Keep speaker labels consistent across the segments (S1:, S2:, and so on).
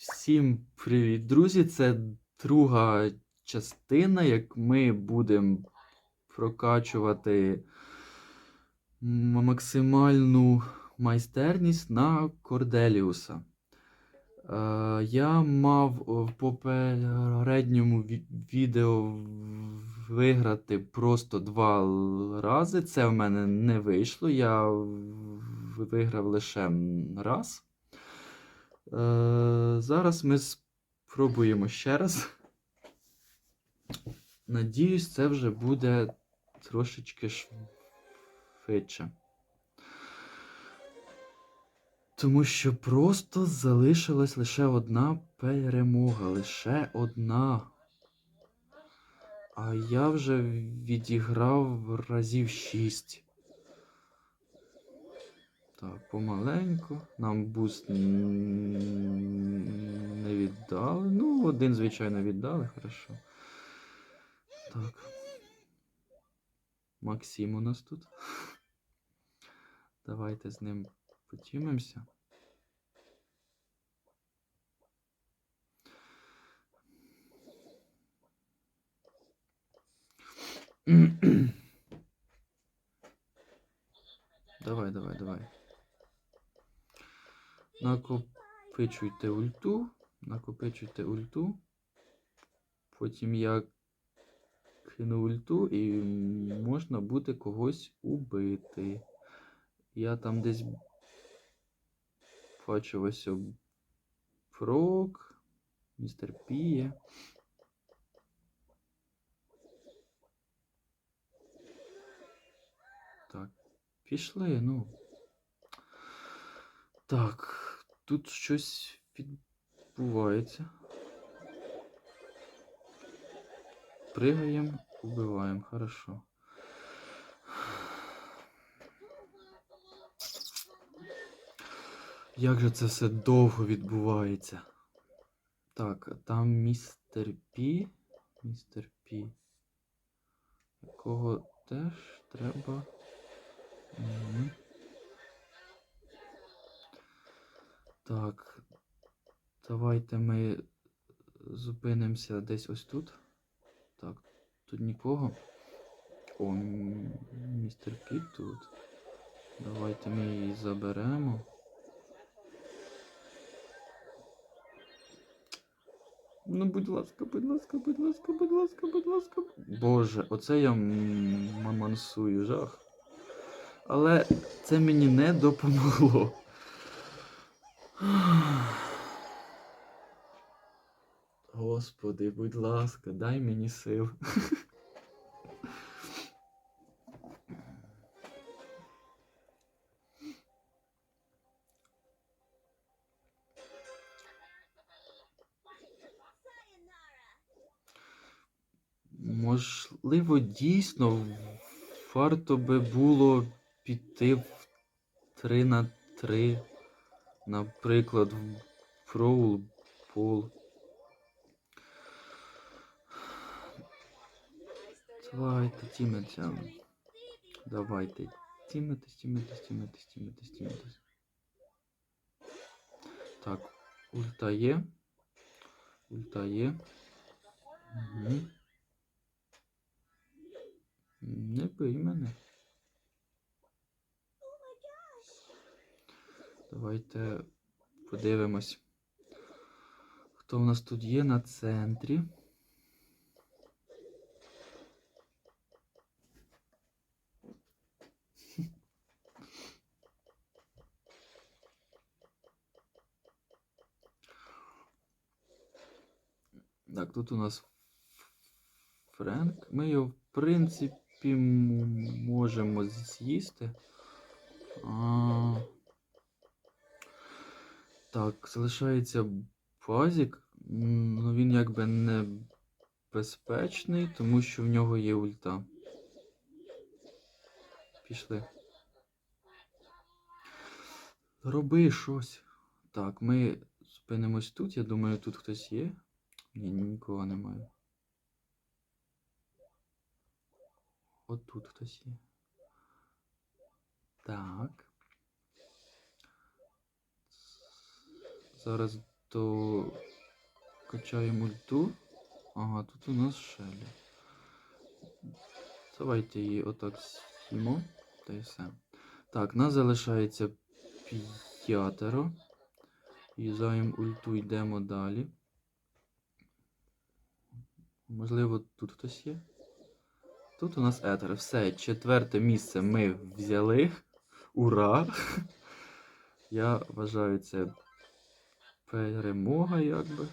S1: Всім привіт, друзі! Це друга частина, як ми будемо прокачувати максимальну майстерність на Корделіуса. Е, я мав в попередньому відео виграти просто два рази. Це в мене не вийшло. Я виграв лише раз. Е, зараз ми спробуємо ще раз. Надіюсь, це вже буде трошечки швидше. Тому що просто залишилась лише одна перемога. Лише одна. А я вже відіграв разів шість. Так, помаленьку. Нам буст не віддали. Ну, один, звичайно, віддали, хорошо. Так. Максим у нас тут. Давайте з ним потімимося. Давай, давай, давай. Накопичуйте ульту. Накопичуйте ульту. Потім я кину ульту і можна буде когось убити. Я там десь бачив ось прок, містер Піє. Так, пішли, ну. Так, тут щось відбувається. Пригаємо, убиваємо, хорошо. Як же це все довго відбувається? Так, там містер Пі. Містер Пі. Якого теж треба. Мгм. Так. Давайте ми зупинимося десь ось тут. Так, тут нікого. О, містер Піт тут. Давайте ми її заберемо. Ну, будь ласка, будь ласка, будь ласка, будь ласка, будь ласка. Боже, оце я мамансую жах. Але це мені не допомогло. Господи, будь ласка, дай мені сил. Можливо, дійсно варто би було піти в 3 на 3, наприклад, в Пол. Давайте тімиться. Давайте. Тімитись, тімитись, тімитись, тімитись, тімитись. Так, ульта є. Ульта є. Угу. Не бий мене. Давайте подивимось. Хто в нас тут є на центрі? Так, тут у нас Френк. Ми його, в принципі, можемо з'їсти. А... Так, залишається базік. Ну він якби не безпечний, тому що в нього є ульта. Пішли. Роби щось. Так, ми зупинимось тут. Я думаю, тут хтось є. Ні, нікого немає. От тут хтось є. Так. Зараз то качаємо ульту. Ага, тут у нас Шелі. Давайте її отак сімо. Та й все. Так, нас залишається п'ятеро. Юзаємо ульту, йдемо далі. Можливо, тут хтось є. Тут у нас етер. Все, четверте місце ми взяли. Ура! Я вважаю, це перемога, якби.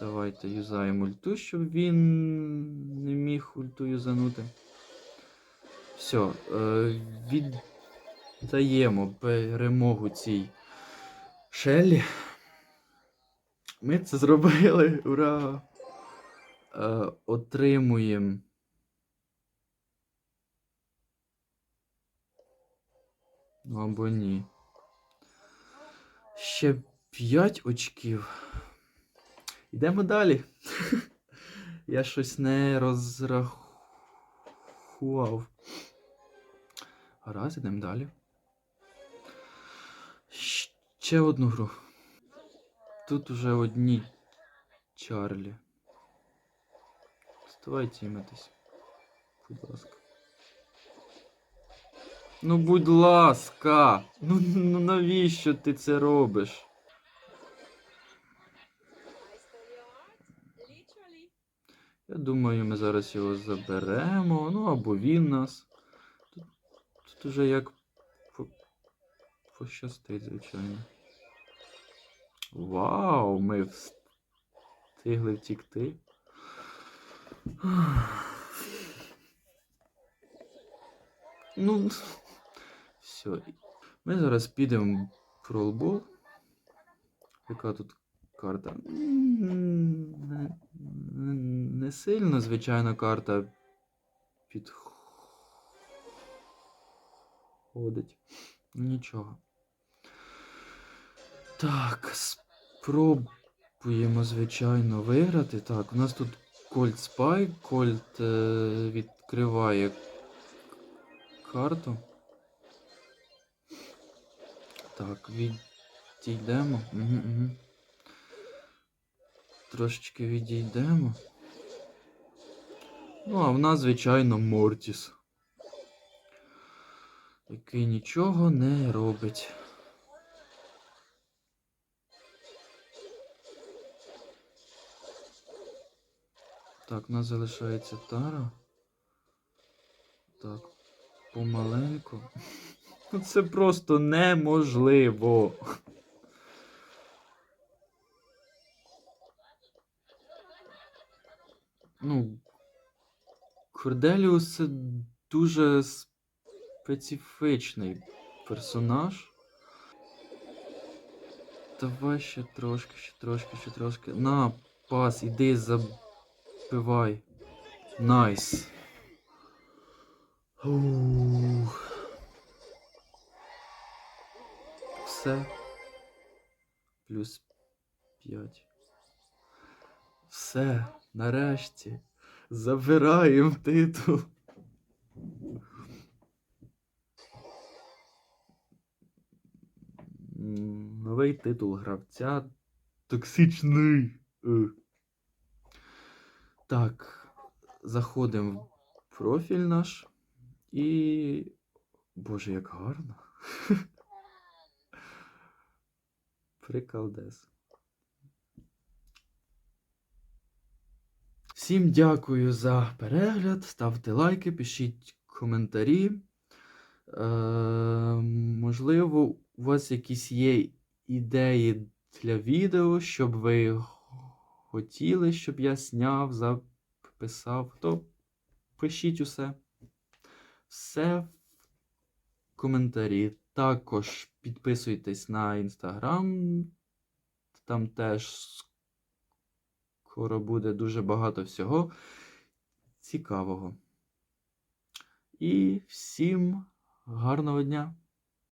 S1: Давайте юзаємо ульту, щоб він не міг ульту юзанути. Все, віддаємо перемогу цій Шеллі. Ми це зробили. Ура! Е, отримуємо. Ну або ні. Ще 5 очків. Йдемо далі. Я щось не розрахував. Гаразд, йдемо далі. Ще одну гру. Тут уже одні Чарлі. Давайте імитись. Будь ласка. Ну, будь ласка. Ну, ну навіщо ти це робиш? Я думаю, ми зараз його заберемо. Ну або він нас. Тут, тут уже як по- пощастить, звичайно. Вау, ми встигли втікти. Ну, все. Ми зараз підемо в пролбол. Яка тут карта? Не, сильно, звичайно, карта підходить. Нічого. Так, спробуємо, звичайно, виграти. Так, у нас тут Кольт Спай. Кольт е, відкриває карту. Так, відійдемо. Угу, угу. Трошечки відійдемо. Ну, а в нас, звичайно, Мортіс. Який нічого не робить. Так, у нас залишається Тара. Так, помаленьку. Ну, Це просто неможливо. Ну, Корделіус це дуже специфічний персонаж. Давай ще трошки, ще трошки, ще трошки. На, пас, іди забивай. Найс. Ух. Все. Плюс 5. Все, нарешті. Забираємо титул. Новий титул гравця. Токсичний. Е. Так, заходимо в профіль наш. І. Боже, як гарно. Приколдес. Всім дякую за перегляд. Ставте лайки, пишіть коментарі. Е, можливо, у вас якісь є ідеї для відео, щоб ви хотіли, щоб я зняв, записав, то пишіть усе. Все коментарі. Також підписуйтесь на інстаграм. Там теж скоро буде дуже багато всього цікавого. І всім гарного дня!